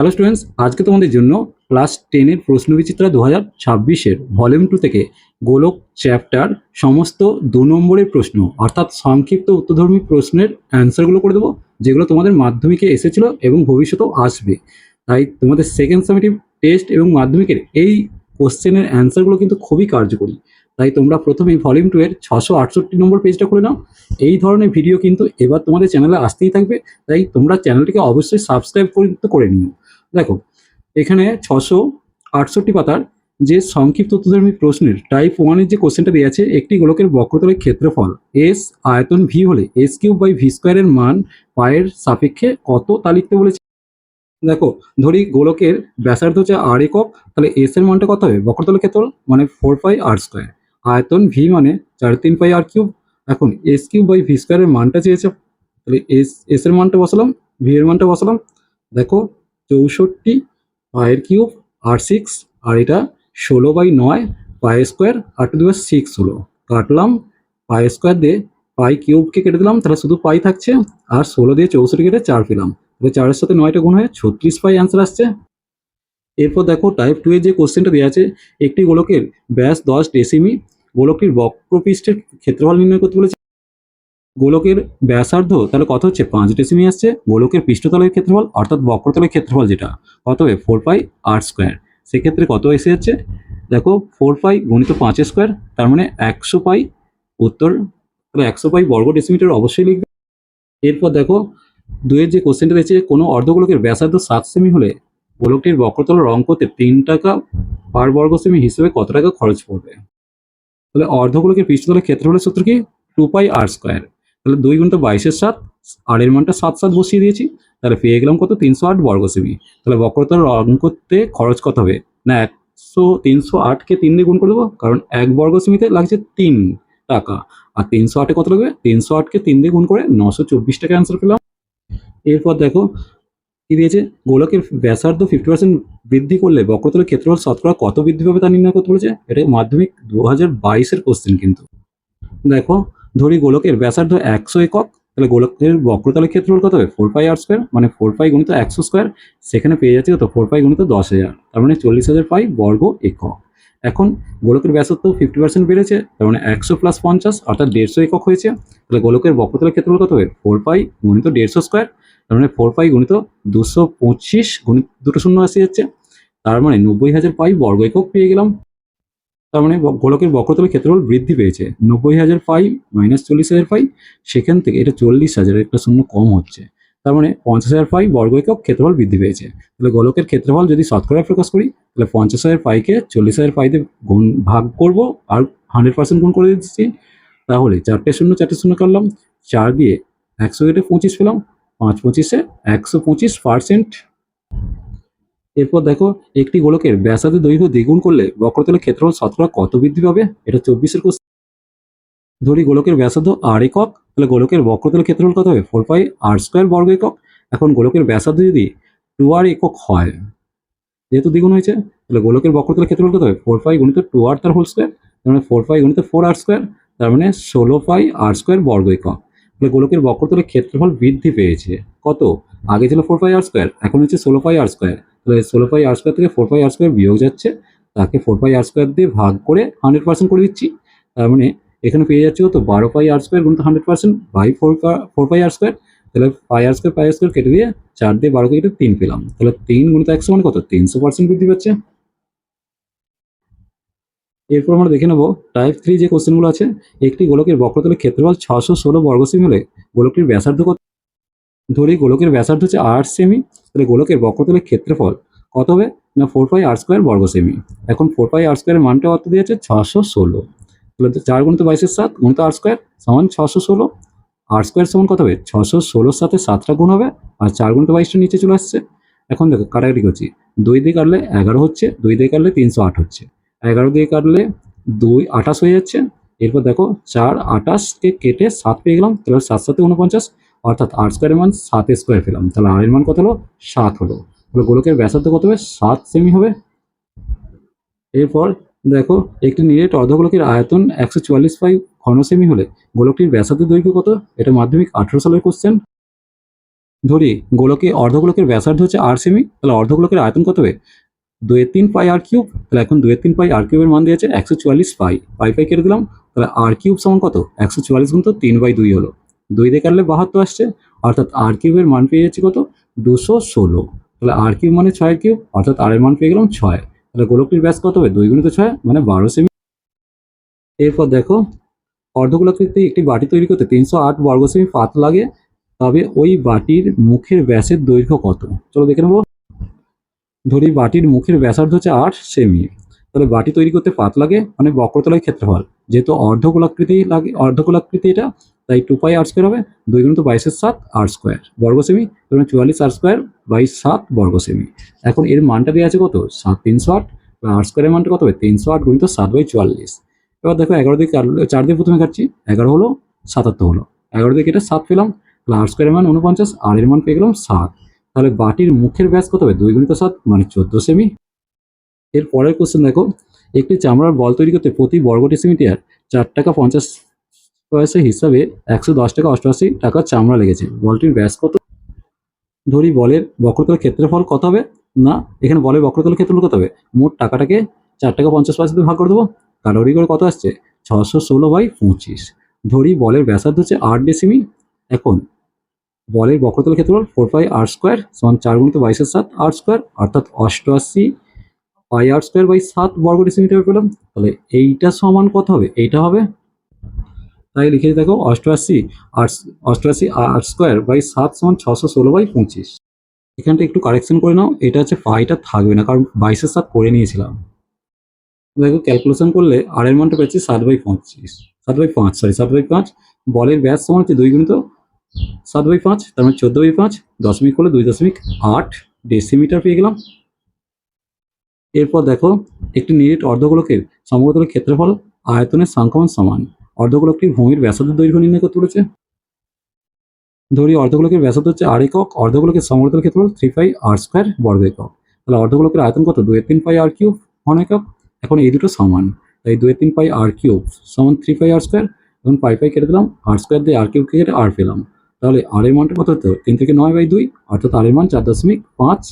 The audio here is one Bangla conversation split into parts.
হ্যালো স্টুডেন্টস আজকে তোমাদের জন্য ক্লাস টেনের প্রশ্নবিচিত্রা দু হাজার ছাব্বিশের ভলিউম টু থেকে গোলক চ্যাপ্টার সমস্ত দু নম্বরের প্রশ্ন, অর্থাৎ সংক্ষিপ্ত উত্তরধর্মী প্রশ্নের অ্যান্সারগুলো করে দেবো, যেগুলো তোমাদের মাধ্যমিকে এসেছিল এবং ভবিষ্যতেও আসবে। তাই তোমাদের সেকেন্ড সামেটিভ টেস্ট এবং মাধ্যমিকের এই কোশ্চেনের অ্যান্সারগুলো কিন্তু খুবই কার্যকরী। তাই তোমরা প্রথমেই ভলিউম টু এর ছশো আটষট্টি নম্বর পেজটা করে নাও। এই ধরনের ভিডিও কিন্তু এবার তোমাদের চ্যানেলে আসতেই থাকবে। তাই তোমরা চ্যানেলটিকে অবশ্যই সাবস্ক্রাইব করতে করে নিও। দেখো, এখানে ছশো আটষট্টি পাতার যে সংক্ষিপ্ত উত্তরধর্মী প্রশ্নের টাইপ ওয়ানের যে কোশ্চেনটা দেওয়া আছে, একটি গোলকের বক্রতলের ক্ষেত্রফল এস আয়তন ভি হলে এস কিউব বাই ভি স্কোয়ারের মান পায়ের সাপেক্ষে কত তা লিখতে বলেছে? দেখো, ধরি গোলকের ব্যাসার্ধ হচ্ছে আর একক, তাহলে এস এর মানটা কত হবে? বক্রতলের ক্ষেত্রফল মানে ফোর পাই আর স্কোয়ার আয়তন ভি মানে চার তিন পাই আর কিউব। এখন এস কিউব বাই ভি স্কোয়ারের মানটা চেয়েছে। তাহলে এস এস এর মানটা বসালাম ভি এর মানটা বসালাম। দেখো, চৌষট্টি পায়ের কিউব, আর সিক্স আর এটা ষোলো বাই নয় পাই স্কোয়ার আর টু দিবস সিক্স হলো। কাটলাম, পাই স্কোয়ার দিয়ে পাই কিউবকে কেটে দিলাম, তাহলে শুধু পাই থাকছে, আর ষোলো দিয়ে চৌষট্টি কেটে চার পেলাম। তাহলে চারের সাথে নয়টা গুণ হয়ে ছত্রিশ পাই অ্যান্সার আসছে। এরপর দেখো টাইপ টু এর যে কোশ্চেনটা দেওয়া আছে, একটি গোলকের ব্যাস দশ ডেসিমি গোলকটির বক্রপৃষ্ঠের ক্ষেত্রফল নির্ণয় করতে বলেছে। গোলকের ব্যাসার্ধ, তাহলে কত হচ্ছে? পাঁচ ডেসিমি আসছে। গোলকের পৃষ্ঠতলের ক্ষেত্রফল, অর্থাৎ বক্রতলের ক্ষেত্রফল যেটা কত হবে ফোর পাই আর স্কোয়ার সেক্ষেত্রে কত এসে যাচ্ছে? দেখো ফোর পাই গণিত পাঁচ স্কোয়ার তার মানে একশো পাই উত্তর, তাহলে একশো পাই বর্গ ডেসিমিটার অবশ্যই লিখবে। এরপর দেখো দুয়ের যে কোশ্চেনটা দিয়েছে কোনো অর্ধগোলকের ব্যাসার্ধ সাত সেমি হলে গোলকটির বক্রতল রং করতে তিন টাকা পার বর্গ সেমি হিসেবে কত টাকা খরচ পড়বে? তাহলে অর্ধগোলকের পৃষ্ঠতলের ক্ষেত্রফলের সূত্র কি? টু পাই আর স্কোয়ার তাহলে দুই গুণিত বাইশের সাত আর এর মানটা সাত সাত বসিয়ে দিয়েছি, তাহলে পেয়ে গেলাম কত? তিনশো আট বর্গ সেমি তাহলে বক্রতল রং করতে খরচ কত হবে? না, একশো তিনশো আটকে তিন দিয়ে গুণ করে দেবো, কারণ এক বর্গ সেমিতে লাগছে তিন টাকা। আর তিনশো আটে কত লাগবে? তিনশো আটকে তিন দিয়ে গুণ করে নশো চব্বিশ টাকা অ্যান্সার পেলাম। এরপর দেখো কি দিয়েছে? গোলকের ব্যাসার্ধ ফিফটি পার্সেন্ট বৃদ্ধি করলে বক্রতলের ক্ষেত্রফল শতকরা কত বৃদ্ধি পাবে তা নির্ণয় করতে বলেছে? এটা মাধ্যমিক দু হাজার বাইশের কোশ্চেন কিন্তু। দেখো, ধরি গোলকের ব্যাসার্ধ একশো একক, তাহলে গোলকের বক্রতলের ক্ষেত্রফল কত হবে? ফোর পাই আর স্কোয়ার মানে ফোর পাই গুণিত একশো স্কোয়ার সেখানে পেয়ে যাচ্ছে কত? ফোর পাই গুণিত দশ হাজার, তার মানে চল্লিশ হাজার পাই বর্গ একক। এখন গোলকের ব্যাসার্ধ ফিফটি পার্সেন্ট বেড়েছে, তার মানে একশো প্লাস পঞ্চাশ, অর্থাৎ দেড়শো একক হয়েছে। তাহলে গোলকের বক্রতলের ক্ষেত্রফল কত হবে? ফোর পাই গুণিত দেড়শো স্কোয়ার তার মানে ফোর পাই গুণিত দুশো পঁচিশ গুণিত দুটো শূন্য আসে যাচ্ছে। তার মানে নব্বই হাজার পাই বর্গ একক পেয়ে গেলাম। তার মানে গোলকের বক্রতলের ক্ষেত্রফল বৃদ্ধি পেয়েছে। নব্বই হাজার পাই মাইনাস চল্লিশ হাজার পাই সেখান থেকে এটা চল্লিশ হাজার একটা শূন্য কম হচ্ছে। তার মানে পঞ্চাশ হাজার পাই বর্গ একক ক্ষেত্রফল বৃদ্ধি পেয়েছে। তাহলে গোলকের ক্ষেত্রফল যদি শতকরা প্রকাশ করি, তাহলে পঞ্চাশ হাজার পাইকে চল্লিশ হাজার পাইতে গুণ ভাগ করব আর হান্ড্রেড পার্সেন্ট গুণ করে দিচ্ছি। তাহলে চারটে শূন্য চারটে শূন্য করলাম, চার দিয়ে একশো কেটে পঁচিশ পেলাম, পাঁচ পঁচিশে একশো পঁচিশ পার্সেন্ট এরপর দেখো, একটি গোলকের ব্যাসার্ধ দৈর্ঘ্য দ্বিগুণ করলে বক্রতলের ক্ষেত্রফল শতকরা কত বৃদ্ধি পাবে? এটা চব্বিশের কোশ্চেন ধরি গোলকের ব্যাসার্ধ আর একক, তাহলে গোলকের বক্রতলের ক্ষেত্রফল কত হবে? ফোর পাই আর স্কোয়ার বর্গ একক। এখন গোলকের ব্যাসার্ধ যদি টু আর একক হয়, যেহেতু দ্বিগুণ হয়েছে, তাহলে গোলকের বক্রতলের ক্ষেত্রফল কত হবে? ফোর পাই গুণিত টু আর তার হোল স্কোয়ার তার মানে ফোর পাই গুণিত ফোর আর স্কোয়ার তার মানে ষোলো পাই আর স্কোয়ার বর্গ একক। তাহলে গোলকের বক্রতলের ক্ষেত্রফল বৃদ্ধি পেয়েছে। কত? আগে ছিল ফোর পাই আর স্কোয়ার এখন হচ্ছে ষোলো পাই আর স্কোয়ার তাহলে ষোলো পাই আর স্কোয়ার থেকে ফোর পাই আর স্কোয়ার বিয়োগ যাচ্ছে, তাকে ফোর পাই আর স্কোয়ার দিয়ে ভাগ করে হান্ড্রেড পার্সেন্ট করে দিচ্ছি। তার মানে এখানে পেয়ে যাচ্ছে কত? বারো পাই আর স্কোয়ার গুণিত hundred percent by four four pi r square তাহলে পাই আর স্কোয়ার পাই আর স্কোয়ার কেটে দিয়ে চার দিয়ে বারো কেটে তিন পেলাম। তাহলে তিন গুণিত একশো মানে কত? তিনশো পার্সেন্ট বৃদ্ধি পাচ্ছে। এরপর আমরা দেখে নেব টাইপ থ্রি যে কোশ্চেনগুলো আছে, একটি গোলকের বক্রতলের ক্ষেত্রফল ছশো ষোলো বর্গ সেমি হলে গোলকটির ব্যাসার্ধ কত? ধরি গোলকের ব্যাসার্ধ হচ্ছে আট সেমি তাহলে গোলকের বক্রতলের ক্ষেত্রফল কত হবে? না ফোর পাই আর স্কোয়ার বর্গ সেমি এখন ফোর পাই আর স্কোয়ারের মানটা কত দিয়েছে ছশো ষোলো। তাহলে চার গুণিত বাইশের সাত, গুণিত আর স্কোয়ার সমান ছশো ষোলো। আর স্কোয়ার সমান কত হবে? ছশো ষোলোর সাথে সাতটা গুণ হবে, আর চার গুণিত বাইশটা নিচে চলে আসছে। এখন দেখো, কাটাকাটি করছি। দুই দিয়ে কাটলে এগারো হচ্ছে, দুই দিয়ে কাটলে তিনশো আট হচ্ছে। এগারো দিয়ে কাটলে দুই আঠাশ হয়ে যাচ্ছে। এরপর দেখো, চার আঠাশকে কেটে সাত পেয়ে গেলাম, তাহলে সাত সাথে উনপঞ্চাশ অর্থাৎ আর স্কোয়ারের মান সাত স্কোয়ার পেলাম। তাহলে আর এর মান কত হলো? সাত হলো। তাহলে গোলকের ব্যাসার্ধ কত হবে? সাত সেমি হবে। এরপর দেখো, একটি নিরেট অর্ধগোলকের আয়তন একশো চুয়াল্লিশ পাই ঘন সেমি হলে গোলকটির ব্যাসার্ধ দৈর্ঘ্য কত? এটা মাধ্যমিক আঠেরো সালের কোশ্চেন ধরি, গোলকে অর্ধগোলকের ব্যাসার্ধ হচ্ছে আর সেমি তাহলে অর্ধগোলকের আয়তন কত হবে? দুয়ের তিন পাই আর কিউব তাহলে এখন দুয়ের তিন পাই আর কিউবের মান দিয়েছে একশো চুয়াল্লিশ পাই। পাই পাই কেটে দিলাম, তাহলে আর কিউব সমান কত? একশো চুয়াল্লিশ গুণ তো তিন বাই দুই হলো। দুই দিয়ে কাটলে বাহাত্তর আসছে, অর্থাৎ আর কিউবের মান পেয়ে যাচ্ছে কত? দুশো ষোলো। তাহলে আর কিউব মানে ছয় কিউব অর্থাৎ আর এর মান পেয়ে গেলাম ছয়। তাহলে গোলকটির ব্যাস কত হবে? দুই গুণিত ছয় মানে বারো সেমি। এরপর দেখো অর্ধগোলাকৃতি একটি বাটি তৈরি করতে তিনশো আট বর্গ সেমি পাত লাগে, তবে ওই বাটির মুখের ব্যাসের দৈর্ঘ্য কত? চলো দেখে নেব। ধরি বাটির মুখের ব্যাসার্ধ হচ্ছে আট সেমি। তাহলে বাটি তৈরি করতে পাত লাগে মানে বক্রতলায় ক্ষেত্রফল। যেহেতু অর্ধগোলাকৃতি লাগে অর্ধগোলাকৃতি এটা তাই টু পাই আর স্কোয়ার হবে, দুই গুণ তো বাইশের সাত আর স্কোয়ার বর্গ সেমি ধরুন চুয়াল্লিশ আর স্কোয়ার বাইশ সাত বর্গ সেমি এখন এর মানটা দেওয়া আছে কত? সাত তিনশো আট আর স্কোয়ারের মানটা কত হবে? তিনশো আট গুণিত সাত বাই চুয়াল্লিশ। এবার দেখো এগারো দিকে চার দিয়ে প্রথমে কাটছি, এগারো হলো সাতাত্তর হলো। এগারো দিকে এটা সাত পেলাম আর স্কোয়ারের মান উনপঞ্চাশ আর এর মান পেয়ে গেলাম সাত। তাহলে বাটির মুখের ব্যাস কত হবে? দুই গুণিত সাত মানে চোদ্দ সেমি। এর পরের কোশ্চেন দেখো, একটি চামড়ার বল তৈরি করতে প্রতি বর্গ ডেসিমিটার চার টাকা পঞ্চাশ পয়সা হিসাবে একশো দশ টাকা অষ্টআশি টাকা চামড়া লেগেছে। বলটির ব্যাস কত? ধরি বলের বক্রতলের ক্ষেত্রফল কত হবে? না, এখানে বলের বক্রতলের ক্ষেত্রফল কত হবে? মোট টাকাটাকে চার টাকা পঞ্চাশ পয়সা দিয়ে ভাগ করে দেবো। কালোরি করে কত আসছে? ছশো ষোলো বাই পঁচিশ। ধরি বলের ব্যাসার্ধ হচ্ছে আট ডেসিমি এখন, বলের বক্রতলের ক্ষেত্রফল ফোর পাই আর স্কোয়ার সমান চার গুণিত বাইশের সাত আর স্কোয়ার, অর্থাৎ অষ্টআশি পাই আর স্কোয়ার বাই সাত বর্গ ডেসিমিটার পেলাম। তাহলে এইটা সমান কত হবে? এইটা হবে তাই লিখে দেখো, অষ্টআশি আর অষ্টআশি আর স্কোয়ার বাই সাত সমান ছশো ষোলো বাই পঁচিশ। এখানটা একটু কারেকশন করে নাও, এটা হচ্ছে পাইটা থাকবে না, কারণ বাইশের সাত করে নিয়েছিলাম। দেখো ক্যালকুলেশন করলে আর এর মানটা পাচ্ছি সাত বাই পঁচিশ, সাত বাই পাঁচ সরি সাত বাই পাঁচ। বলের ব্যাস সমান হচ্ছে দুই গুণিত সাত বাই পাঁচ, তার মানে চোদ্দ বাই পাঁচ, দশমিক হলে দুই দশমিক আট ডেসিমিটার পেয়ে গেলাম। এরপর দেখো, একটি নিরিট অর্ধগোলকের সমগ্রতলের ক্ষেত্রফল আয়তনের সংক্রমণ সমান। অর্ধগোলকটির ভূমির ব্যাসার্ধ দৈর্ঘ্য নির্ণয় করতে বলেছে। ধরি অর্ধগোলকের ব্যাসার্ধ হচ্ছে আর একক, অর্ধগোলকের সমগ্রতলের ক্ষেত্রফল থ্রি পাই আর স্কোয়ার বর্গ একক। তাহলে অর্ধগোলকের আয়তন কত? দুই তিন পাই আর কিউব ঘন একক। এখন এই দুটো সমান। তাই দুই তিন পাই আর কিউব সমান থ্রি পাই আর স্কোয়ার এখন পাই পাই কেটে দিলাম আর স্কোয়ার দিয়ে আর কিউব কেটে আর পেলাম। তাহলে আর এর মানটা কত হতো? তিন থেকে নয় বাই দুই, অর্থাৎ আর এর মান চার দশমিক পাঁচ।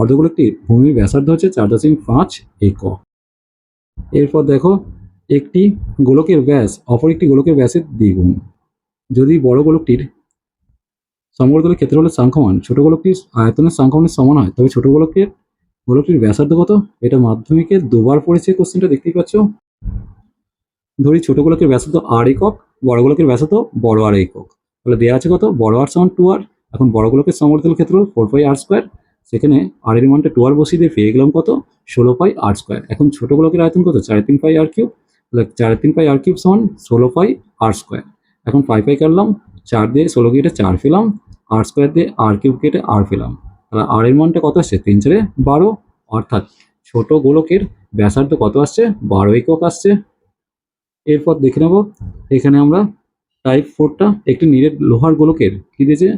অর্ধগোলকটির ভূমির ব্যাসার্ধ হচ্ছে চার দশমিক পাঁচ একক। এরপর দেখো একটি গোলকের ব্যাস, অপর একটি গোলকের ব্যাসের দ্বিগুণ। যদি বড় গোলকটির সমগ্রতলের ক্ষেত্রফলের সংখ্যমান ছোট গোলকটির আয়তনের সংখ্যমানের সমান হয়, তবে ছোট গোলকের গোলকটির ব্যাসার্ধ কত? এটা মাধ্যমিকে দুবার পড়েছে কোশ্চেনটা দেখতেই পাচ্ছ। ধরি ছোট গোলকের ব্যাসার্ধ আর একক, বড় গোলকের ব্যাসার্ধ বড় আর একক। তাহলে দেওয়া আছে কত? বড় আর সমান টু আর এখন বড় গোলকের সমগ্রতল ক্ষেত্রফল ফোর পাই আর স্কোয়ার সেখানে আর এর মানটা টু আর বসিয়ে দিয়ে পেয়ে গেলাম কত? ষোলো পাই আর স্কোয়ার এখন ছোট গোলকের আয়তন কত? চার তিন পাই আর কিউব চার তিন পাই আর কিউব সমান ষোলো পাই আর স্কোয়ার এখন পাই পাই কাটলাম, চার দিয়ে ষোলো কেটে চার পেলাম আর স্কোয়ার দিয়ে আর কিউব কেটে আর পেলাম। তাহলে আর এর মানটা কত আসছে? তিন চারে বারো, অর্থাৎ ছোট গোলকের ব্যাসার্ধ কত আসছে? বারো একক আসছে। এরপর দেখে নেব, এখানে আমরা টাইপ ফোরটা একটি নিরেট লোহার গোলকের কি দিয়েছে?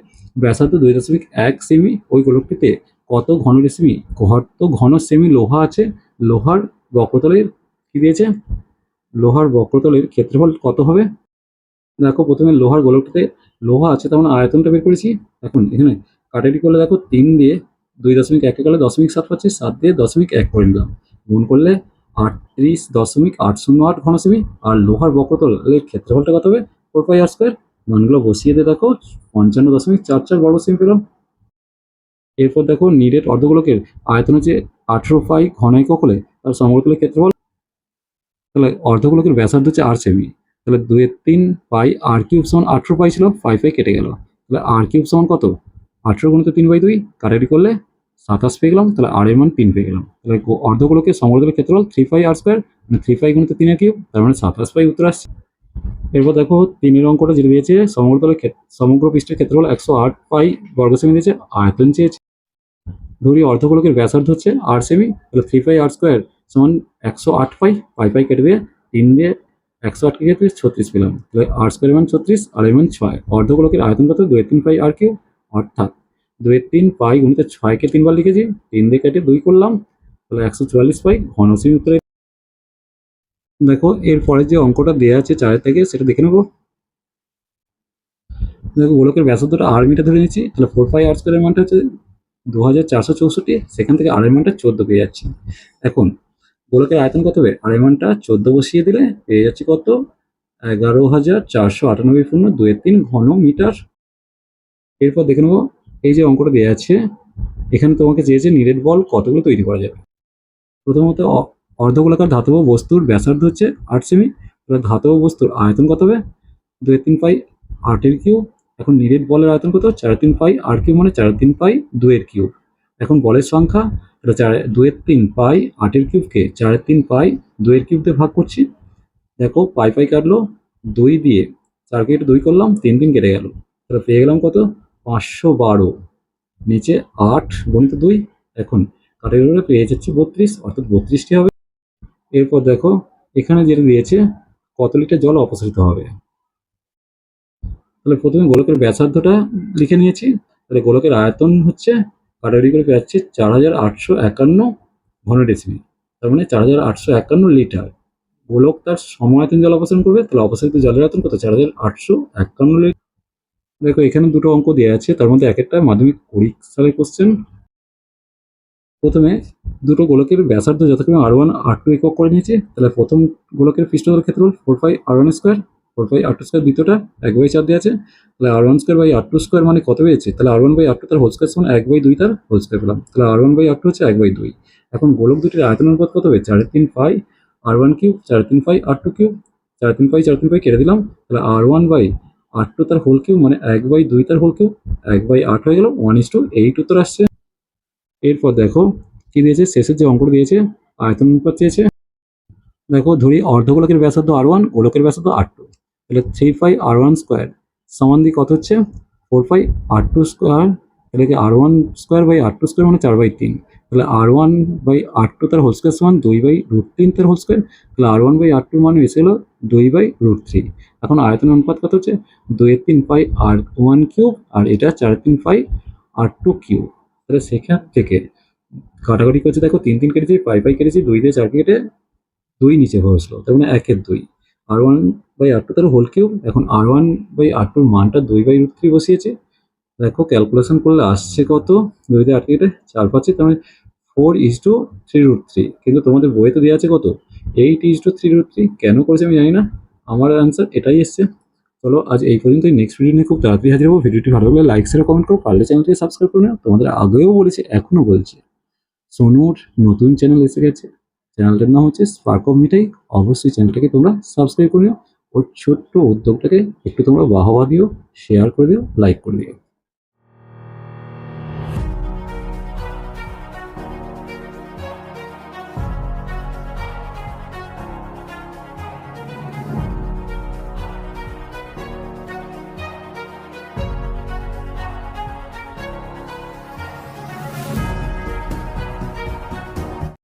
ব্যাসার্ধ দুই দশমিক এক সেমি, ওই গোলকটিতে কত ঘন সেমি কত ঘন সেমি লোহা আছে? লোহার বক্রতলের কি দিয়েছে? লোহার বক্রতলের ক্ষেত্রফল কত হবে? দেখো, প্রথমে লোহার গোলকটিতে লোহা আছে তেমন আয়তনটা বের করেছি। এখন এখানে কাটাটি করলে দেখো, তিন দিয়ে দুই দশমিক একে গেলে দশমিক সাত পাচ্ছি, সাত দিয়ে দশমিক এক করে নিলাম গুণ করলে আটত্রিশ দশমিক আট শূন্য আট ঘন সেমি আর লোহার বক্রতলের ক্ষেত্রফলটা কত হবে? ফোর পাই আর স্কোয়ার মানগুলো বসিয়ে দিয়ে দেখো, পঞ্চান্ন দশমিক চার চার বর্গ সেমি পেলাম। এরপর দেখো নিরেট অর্ধগোলকের আয়তন হচ্ছে আঠেরো পাই ঘন একক হলে তার সমগ্রতলের ক্ষেত্রফল তাহলে অর্ধগোলকের ব্যাসার্ধ হচ্ছে আর সেমি তাহলে দুই তিন পাই আর কিউব সমান আঠেরো পাই ছিল ফাইভ পাই কেটে গেল। তাহলে আর কিউব সমান কত? আঠেরো গুণিত তিন বাই দুই কাটারি করলে সাতাশ পেয়ে গেলাম, তাহলে আর এর মান তিন পেয়ে গেলাম। তাহলে অর্ধগোলকের সমগ্রতলের ক্ষেত্রফল থ্রি পাই আর স্কোয়ার মানে থ্রি পাই গুণিত তিনের কিউব, তার মানে সাতাশ পাই উত্তর আসছে। এরপর দেখো তিনের অঙ্কটা যেটা দিয়েছে সমগ্রতলের সমগ্র পৃষ্ঠের ক্ষেত্রফল একশো আট পাই বর্গ সেমি দিয়েছে, আয়তন চেয়েছে। ধরি অর্ধগোলকের ব্যাসার্ধ হচ্ছে আর সেমি তাহলে থ্রি পাই আর স্কোয়ার সমান একশো আট পাই পাই পাই কেটে দিয়ে তিন দিয়ে একশো আট কেটে দিয়ে ছত্রিশ পেলাম। তাহলে আর স্কোয়ার মান ছত্রিশ আর মান ছয়। অর্ধগোলকের আয়তন কত দুই তিন পাই আর কিউ অর্থাৎ দুই তিন পাই গুণিত ছয়কে তিনবার লিখেছি তিন দিয়ে কেটে দুই করলাম, তাহলে একশো চুয়াল্লিশ পাই, ঘন সেমি উত্তরে। দেখো, এরপরে যে অঙ্কটা দেওয়া আছে চারের থেকে, সেটা দেখে নেব। দেখো, গোলকের ব্যাসার্ধটা আর মিটার ধরে নিচ্ছি, তাহলে ফোর ফাইভ আর স্কোয়ারের মানটা হচ্ছে দু হাজার চারশো চৌষট্টি, সেখান থেকে আর এর চোদ্দ পেয়ে যাচ্ছি। এখন গোলকের আয়তন কত হবে? আর মানটা চোদ্দ বসিয়ে দিলে পেয়ে যাচ্ছে কত? এগারো হাজার চারশো আটানব্বই পূর্ণ দুয়ের তিন ঘন মিটার এরপর দেখে নেব, এই যে অঙ্কটা দেওয়া আছে, এখানে তোমাকে চেয়েছে নিরেট বল কতগুলো তৈরি করা যাবে। প্রথমত অর্ধগোলাকার ধাতব বস্তুর ব্যাসার্ধ হচ্ছে আট সেমি এবার ধাতব বস্তুর আয়তন কত হবে? দুই তিন পাই আটের কিউব। এখন নিরেট বলের আয়তন কত? চার তিন পাই আট কিউব মানে চার তিন পাই দুয়ের কিউব। এখন বলের সংখ্যা এটা চার, দুয়ের তিন পাই আটের কিউবকে চারের তিন পাই দুয়ের কিউব দিয়ে ভাগ করছি। দেখো, পাই পাই কাটলো, দুই দিয়ে চারকে একটু দুই করলাম, তিন তিন কেটে গেল। তাহলে পেয়ে গেলাম কত? পাঁচশো বারো। নিচে আট গণিত দুই, এখন কাটের উপরে পেয়ে যাচ্ছে বত্রিশ, অর্থাৎ বত্রিশটি হবে। এরপর দেখো, এখানে যেটা দিয়েছে, কত লিটার জল অপসারিত হবে? তাহলে প্রথমে গোলকের ব্যাসার্ধটা লিখে নিয়েছি। তাহলে গোলকের আয়তন হচ্ছে কাটারি করে পেয়ে যাচ্ছে চার হাজার আটশো একান্ন ঘন ডেসিমিল তার মানে চার হাজার আটশো একান্ন লিটার। গোলক তার সমায়তন জল অপসারণ করবে, তাহলে অপসারিত জলের আয়তন কত? চার হাজার আটশো একান্ন লিটার দেখো, এখানে দুটো অঙ্ক দেওয়া আছে, তার মধ্যে এক একটা মাধ্যমিক সালের কোশ্চেন প্রথমে দুটো গোলকের ব্যাসার্ধ যথাক্রমে আর ওয়ান আর টু একক করে নিয়েছে। তাহলে প্রথম গোলকের পৃষ্ঠতল ক্ষেত্রফল four five R one square four five R two square দ্বিতীয়টা এক বাই চার দেওয়া আছে। তাহলে R one square by R two square মানে কত পেয়েছে? তাহলে R one by R two তার হোল স্কোয়ার সমান এক বাই দুই তার হোল স্কোয়ার পেলাম। তাহলে R one by R two হচ্ছে এক বাই দুই। এখন গোলক দুটির আয়তন অনুপাত কত হবে চারের তিন ফাই আর ওয়ান কিউব চার তিন ফাই আর টু কিউব চার তিন ফাই চার তিন ফাই কেটে দিলাম। তাহলে R one by R two তার হোল কিউব মানে এক বাই দুই তার হোল কিউব এক বাই আট হয়ে গেল ওয়ান ইস টু এইট উত্তর আসছে। এরপর দেখো কি দিয়েছে? শেষের যে অঙ্কটা দিয়েছে আয়তন অনুপাত চেয়েছে। দেখো ধরি, অর্ধগোলকের ব্যাসার্ধ আর ওয়ান গোলকের ব্যাসার্ধ আর টু তাহলে three five R one square সমান দিয়ে কত হচ্ছে? Four five R two square তাহলে কি R one square by R two square মানে চার বাই তিন। তাহলে R one by R two তার হোল স্কোয়ার সমান দুই বাই রুট তিন তার হোল স্কোয়ার তাহলে R one by R two মানে এসে হলো দুই বাই রুট থ্রি এখন আয়তন অনুপাত কত হচ্ছে? দুইয়ের তিন পাই আর ওয়ান কিউব আর এটা চার তিন পাই আর টু কিউব তাহলে সেখান থেকে কাটাকাটি করছে দেখো, তিন তিন কেটেছি, পাই পাই কেটেছি, দুই দিয়ে চার কেটে দুই নিচে বসল তার মানে একের দুই। R one by R two তার হোল কিউব এখন আর ওয়ান বাই আর টুর মানটা দুই বাই রুট থ্রি বসিয়েছে। দেখো ক্যালকুলেশন করলে আসছে কত? দুই দিয়ে আট কেটে চার পাচ্ছে তার মানে four is to three root three কিন্তু তোমাদের বইতে দেওয়া আছে কত? Eight is to three root three কেন করেছে আমি জানি না। আমার অ্যান্সার এটাই এসছে। চলো, আজ এই পর্যন্তই। নেক্সট ভিডিও নিয়ে খুব তাড়াতাড়ি হাজির হব। ভিডিওটি ভালো লাগলে লাইক শেয়ার কমেন্ট করো। পারলে চ্যানেলটিকে সাবস্ক্রাইব করে নাও। তোমাদের আগেও বলেছি এখনও বলছি। সোনুর নতুন চ্যানেল এসে গেছে। চ্যানেলটার নাম হচ্ছে স্পার্ক অফ মিঠাই অবশ্যই চ্যানেলটাকে তোমরা সাবস্ক্রাইব করে নিও। ওর ছোট্ট উদ্যোগটাকে একটু তোমরা বাহবা দিও শেয়ার করে দিও লাইক করে দিও।